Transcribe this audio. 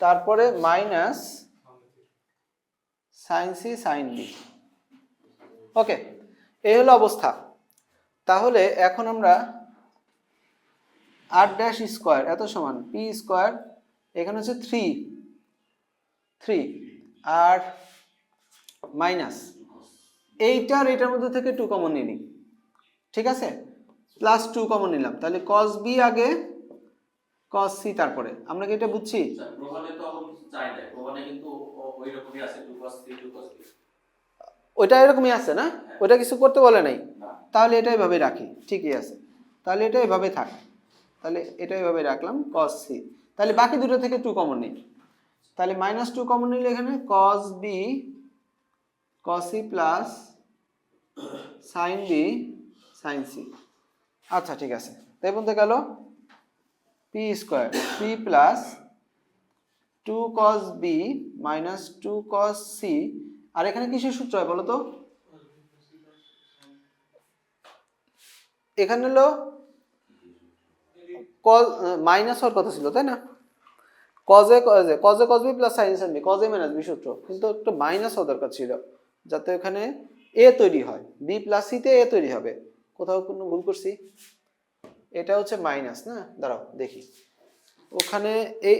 তারপরে minus sine C sine B okay এই হলো অবস্থা। তাহলে এখন আমরা আর ড্যাশ স্কোয়ার এত সমান পি স্কোয়ার এখানে হচ্ছে থ্রি থ্রি আর মাইনাস এইটার এটার মধ্যে থেকে টু কমন নিলি ঠিক আছে? প্লাস টু কমন নিলাম। তাহলে কস বি আগে কস সি তারপরে। আমরা কি এটা বুঝছি? আচ্ছা, প্রমাণে তো এখন চাই নাই। প্রমাণে কিন্তু ওই রকমই আছে two cos three two cos ওইটা এরকমই আছে না? ওইটা কিছু করতে বলে নাই? তাহলে এটা এভাবে রাখি। ঠিকই আছে। তাহলে এটা এভাবে থাক। তাহলে এটা এভাবে রাখলাম কস সি তাহলে বাকি দুটো থেকে টু কমন নেই। তাহলে মাইনাস টু কমন নিলে এখানে cos B cos C plus sine B sine C আচ্ছা ঠিক আছে। তাই বলতে গেল P square P plus two cos B minus two cos C আর এখানে কিসের সূত্র হয় বলো তো? এখানে হলো কজ মাইনাস হওয়ার কথা ছিল, তাই না? কজে কজে কজে cos B plus sine sine B কজে minus B সূত্র। কিন্তু একটু মাইনাস হওয়া দরকার ছিল, যাতে এখানে এ তৈরি হয়। বি প্লাস সিতে এ তৈরি হবে। কোথাও কোনো ভুল করছি? এটা হচ্ছে মাইনাস না? দাঁড়াও দেখি। ওখানে এই